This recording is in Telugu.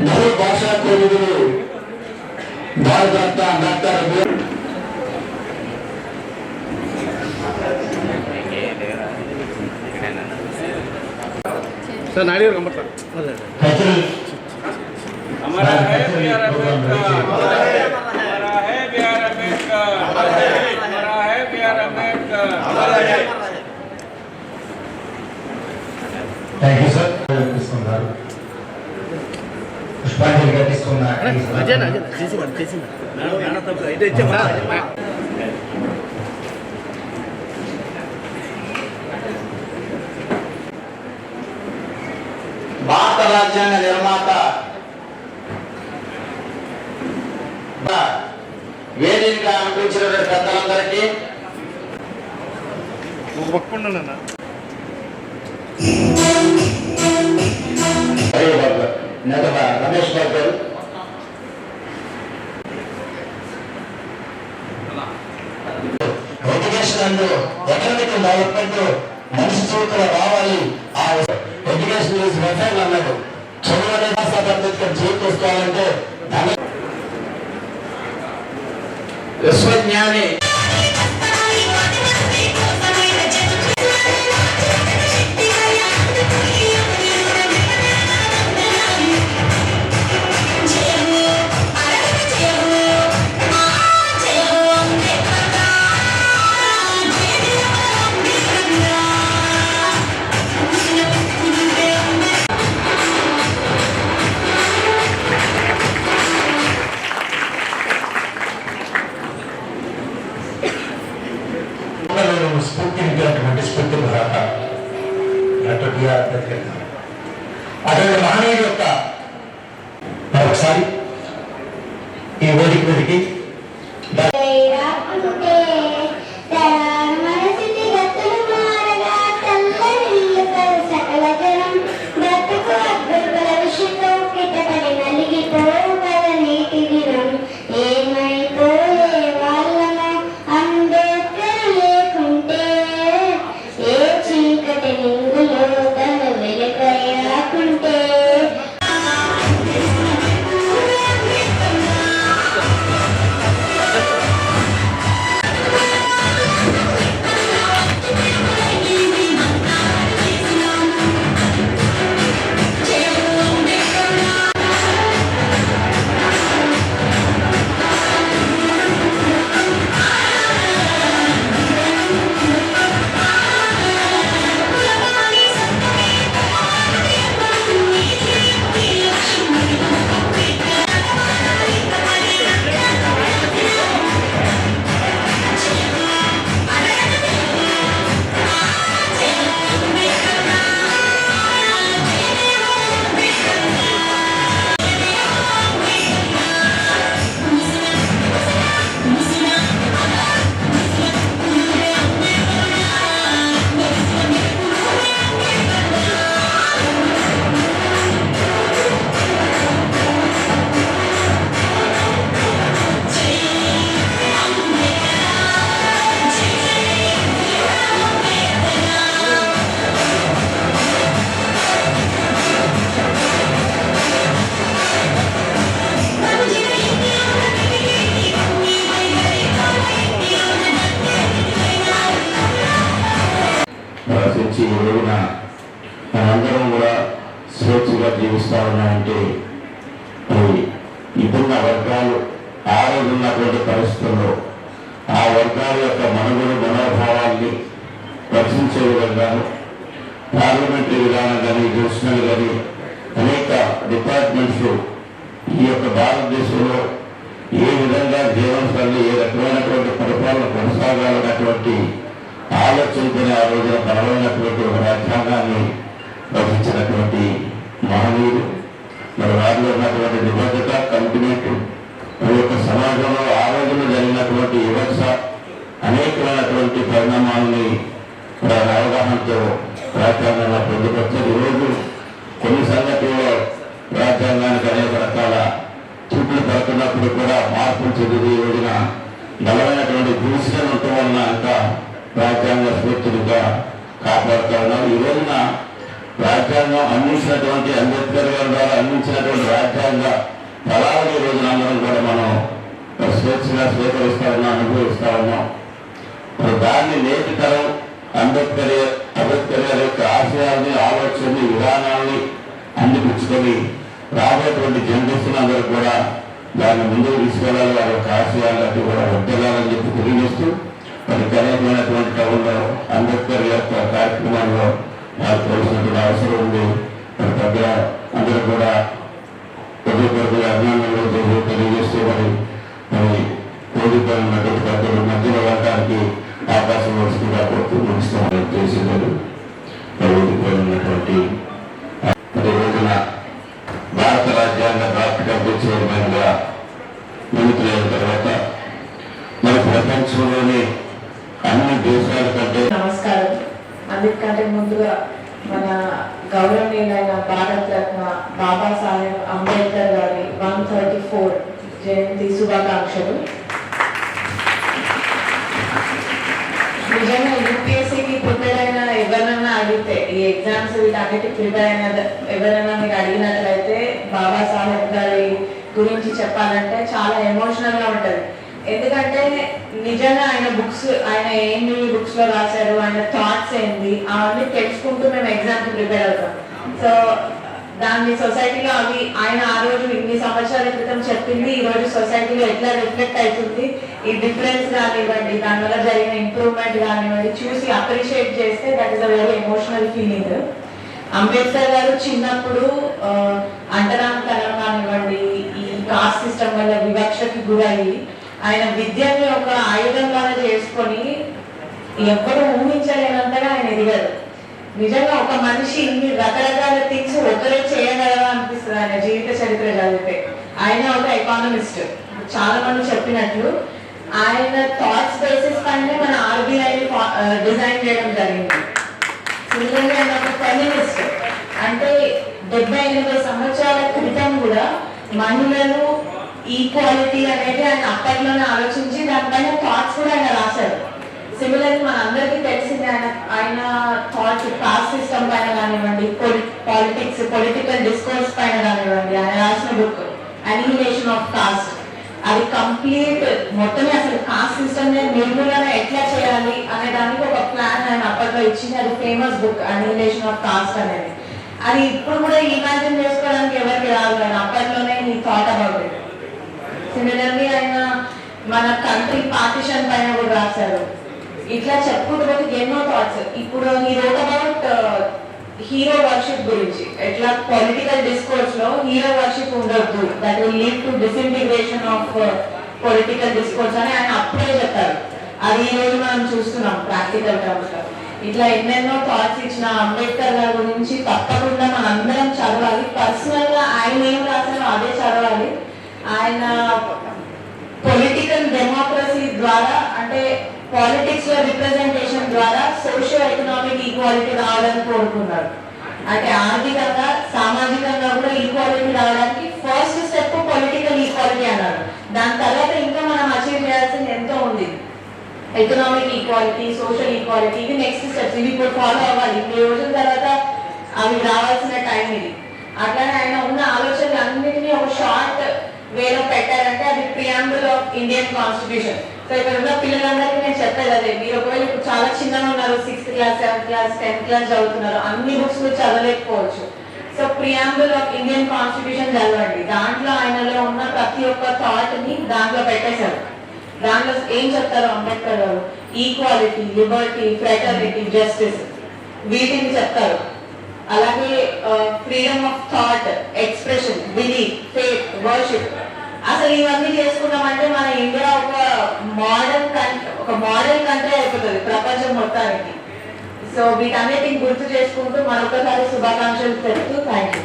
ಮೂರು ಭಾಷಾ ಕೋವಿದರು ಭಾರತ ಡಾಕ್ಟರ್ ಸರ್ ನಾಳೆ ಕಂಬರ್ತಾರೆ భారత రాజ్యాంగ నిర్మాత వేదికగా అనిపించిన పెద్దలందరికీ నెగవ రమేష్ బాబు గారు. ఎడ్యుకేషన్ ఎకనమిక్ డెవలప్మెంట్ మనిషి జీవితంలో రావాలి. ఆ ఎడ్యుకేషన్ ఈజ్ వెల్ఫేర్ అన్నాడు. చదువు అనేది సార్ అంబేద్కర్ జీవితోసుకోవాలంటే దాని విశ్వజ్ఞాని అక్కడికి బిఆర్ అంబేద్కర్ అటువంటి మహనీయుడు యొక్క రోజున మనందరం కూడా స్వేచ్ఛగా జీవిస్తా ఉన్నామంటే ఇప్పుడున్న వర్గాలు ఆ రోజు ఉన్నటువంటి పరిస్థితుల్లో ఆ వర్గాల యొక్క మనుగడ మనోభావాల్ని రక్షించే విధంగాను పార్లమెంటరీ విధానం కానీ జుడిషనల్ కానీ అనేక డిపార్ట్మెంట్స్ ఈ యొక్క భారతదేశంలో ఏ విధంగా జీవనశైలి ఏ రకమైనటువంటి పరిపాలన కొనసాగాలన్నటువంటి ఆలోచనతోనే ఆ రోజున బలమైనటువంటి ఒక రాజ్యాంగాన్ని రచించినటువంటి మహనీయుడు. మరి వారిలో ఉన్నటువంటి నిబద్ధత కమిట్మెంట్ మరి యొక్క సమాజంలో ఆ రోజున జరిగినటువంటి వివక్ష అనేకమైనటువంటి పరిణామాలని అవగాహనతో రాజ్యాంగంలో పొందుపరిచారు. ఈరోజు కొన్ని సంగతుల్లో రాజ్యాంగానికి అనేక రకాల చూపులు పడుతున్నప్పుడు కూడా మార్పులు చెందింది. ఈ రోజున బలమైనటువంటి దూషణ ఉండటం వలన ఇంకా రాజ్యాంగ స్ఫూర్తులుగా కాపాడుతా ఉన్నాం ఈ రోజున రాజ్యాంగం అందించినటువంటి అంబేద్కర్ గారి ద్వారా అందించినటువంటి రాజ్యాంగ ఫలాలు ఈ రోజున అందరం కూడా మనం స్వేచ్ఛగా స్వీకరిస్తా ఉన్నాం అనుభవిస్తా ఉన్నాం. మరి దాన్ని నేటి తరం అంబేద్కర్ అంబేద్కర్ గారి యొక్క ఆశయాల్ని ఆలోచనని విధానాన్ని అందిపుచ్చుకొని రాబోయేటువంటి జనరేషన్ అందరూ కూడా దాన్ని ముందుకు తీసుకెళ్ళాలి. వారి యొక్క ఆశయాలన్నీ కూడా వద్దగాలని చెప్పి తెలియజేస్తూ మరి కనీసమైనటువంటి టౌన్లో అంబేద్కర్ యొక్క కార్యక్రమాల్లో నాకు తెలిసినటువంటి అవసరం ఉంది. మన దగ్గర అందరూ కూడా హృదయపూర్వక అభినందనలు తెలియజేస్తూ మరి మరి కోరికలు ఉన్నటువంటి పెద్దలు మధ్యలో వెళ్ళడానికి అవకాశం వస్తుందిగా కోరుతూ ముగిస్తామని చేసేవారు వేదికపై ఉన్నటువంటి మరి రోజున భారత రాజ్యాంగ డ్రాఫ్ట్ కమిటీ చైర్మన్ నియమితులైన తర్వాత మరి ప్రపంచంలోనే అన్నిటికంటే ముందుగా మన గౌరవనీయులైన భారత రత్న బాబాసాహెబ్ అంబేద్కర్ గారి వన్ థర్టీ ఫోర్ జయంతి శుభాకాంక్షలు. నిజంగా యూపీఎస్సీకి ప్రిపేర్ ఎవరైనా అడిగితే ఈ ఎగ్జామ్స్ వీటన్నిటి ప్రిపేర్ అయిన ఎవరైనా మీరు అడిగినట్లయితే బాబాసాహెబ్ గారి గురించి చెప్పాలంటే చాలా ఎమోషనల్గా ఉంటుంది. ఎందుకంటే నిజంగా ఆయన బుక్స్ ఆయన ఏంటి బుక్స్లో రాశారు ఆయన థాట్స్ ఏంటి అవన్నీ తెలుసుకుంటూ మేము ఎగ్జామ్కి ప్రిపేర్ అవుతాం. సో దాన్ని సొసైటీలో అవి ఆయన ఆ రోజు ఇన్ని సంవత్సరాల క్రితం చెప్పింది ఈ రోజు సొసైటీలో ఎట్లా రిఫ్లెక్ట్ అవుతుంది ఈ డిఫరెన్స్ కానివ్వండి దానివల్ల జరిగిన ఇంప్రూవ్మెంట్ కానివ్వండి చూసి అప్రిషియేట్ చేస్తే that is a very emotional feeling Ambedkar garu చిన్నప్పుడు అంటరాంతరం కానివ్వండి ఈ కాస్ట్ సిస్టమ్ వల్ల వివక్షకి గురయ్యి ఆయన విద్యని ఒక ఆయుధంలాగా చేసుకొని ఎవ్వరు ఊహించలేనంతగా ఆయన ఎదిగారు నిజంగా ఒక మనిషి ఇన్ని రకరకాల థింగ్స్ ఒకరే చేయగలరా అనిపిస్తుంది ఆయన జీవిత చరిత్ర చదివితే. ఆయన ఒక ఎకానమిస్ట్ చాలా మంది చెప్పినట్లు ఆయన థాట్స్ బేసిస్ పైనే మన ఆర్బీఐ డిజైన్ చేయడం జరిగింది. సిమిలర్గా ఆయన ఒక ఫెమినిస్ట్ అంటే డెబ్బై ఎనిమిది సంవత్సరాల క్రితం కూడా మహిళలు ఈక్వాలిటీ అనేది ఆయన అప్పట్లోనే ఆలోచించి దానిపైన థాట్స్ కూడా ఆయన రాశారు. సిమిలర్ మన అందరికీ తెలిసింది ఆయన ఆయన థాట్స్ కాస్ట్ సిస్టమ్ పైన కానివ్వండి పాలిటిక్స్ పొలిటికల్ డిస్కోర్స్ పైన కానివ్వండి ఆయన రాసిన బుక్ అనిమినేషన్ ఆఫ్ కాస్ట్ అది కంప్లీట్ మొత్తమే అసలు కాస్ట్ సిస్టమ్ నిర్మూలన ఎట్లా చేయాలి అనే దానికి ఒక ప్లాన్ ఆయన అప్పట్లో ఇచ్చింది. అది famous book annihilation of caste అనేది. అది ఇప్పుడు కూడా ఇమాజిన్ చేసుకోవడానికి ఎవరికి రాదు ఆయన అప్పట్లోనే నీ థాట్ అబౌట్ సిమిలర్లీ ఆయన మన కంట్రీ పార్టిషన్ పైన కూడా రాశారు. ఇట్లా చెప్పుకుంటూ పోతే ఎన్నో థాట్స్ ఇప్పుడు ఈ రోట్ అబౌట్ హీరో వర్షిప్ గురించి ఎట్లా పొలిటికల్ డిస్కోర్స్లో హీరో వర్షిప్ ఉండొద్దు. That will lead to disintegration of political discourse అని ఆయన అప్పుడే చెప్పారు. అది ఈ రోజు మనం చూస్తున్నాం ప్రాక్టికల్ టర్మ్స్లో. ఇట్లా ఎన్నెన్నో థాట్స్ ఇచ్చిన అంబేద్కర్ గారి గురించి తప్పకుండా మనందరం చదవాలి. పర్సనల్గా ఆయన ఏం రాశారో అదే చదవాలి. ఆయన పొలిటికల్ డెమోక్రసీ ద్వారా అంటే పాలిటిక్స్లో రిప్రజెంటేషన్ ద్వారా సోషియో ఎకనామిక్ ఈక్వాలిటీ రావాలని కోరుకున్నారు అంటే ఆర్థికంగా సామాజికంగా కూడా ఈక్వాలిటీ రావడానికి ఫస్ట్ స్టెప్ పొలిటికల్ ఈక్వాలిటీ అన్నారు దాని తర్వాత ఇంకా మనం అచీవ్ చేయాల్సింది ఎంతో ఉంది. ఎకనామిక్ ఈక్వాలిటీ సోషల్ ఈక్వాలిటీ ఇది నెక్స్ట్ స్టెప్స్ ఇవి ఇప్పుడు ఫాలో అవ్వాలి. ఇన్ని రోజుల తర్వాత అవి రావాల్సిన టైం ఇది. అట్లానే ఆయన ఉన్న ఆలోచనలు అన్నింటినీ ఒక షార్ట్ వేలో పెట్టారంటే అది preamble of Indian constitution so ఇక్కడ ఉన్న పిల్లలందరికీ నేను చెప్పేది అదే. మీరు ఒకవేళ ఇప్పుడు చాలా చిన్నగా ఉన్నారు sixth class seventh class tenth class చదువుతున్నారు అన్ని బుక్స్ మీరు చదవలేకపోవచ్చు. So preamble of Indian constitution చదవండి. దాంట్లో ఆయనలో ఉన్న ప్రతి ఒక్క థాట్ని దాంట్లో పెట్టేశారు. దాంట్లో ఏం చెప్తారు అంబేద్కర్ గారు? ఈక్వాలిటీ లిబర్టీ ఫ్రెటర్నిటీ జస్టిస్ వీటిని చెప్తారు. అలాగే freedom of thought expression belief faith worship అసలు ఇవన్నీ చేసుకున్నామంటే మన ఇండియా ఒక మోడల్ కంట్రీ ఒక మోడల్ కంట్రీ అయిపోతుంది ప్రపంచం మొత్తానికి. సో వీటన్నిటిని గుర్తు చేసుకుంటూ మరొకసారి శుభాకాంక్షలు తెలుపుతూ థ్యాంక్ యూ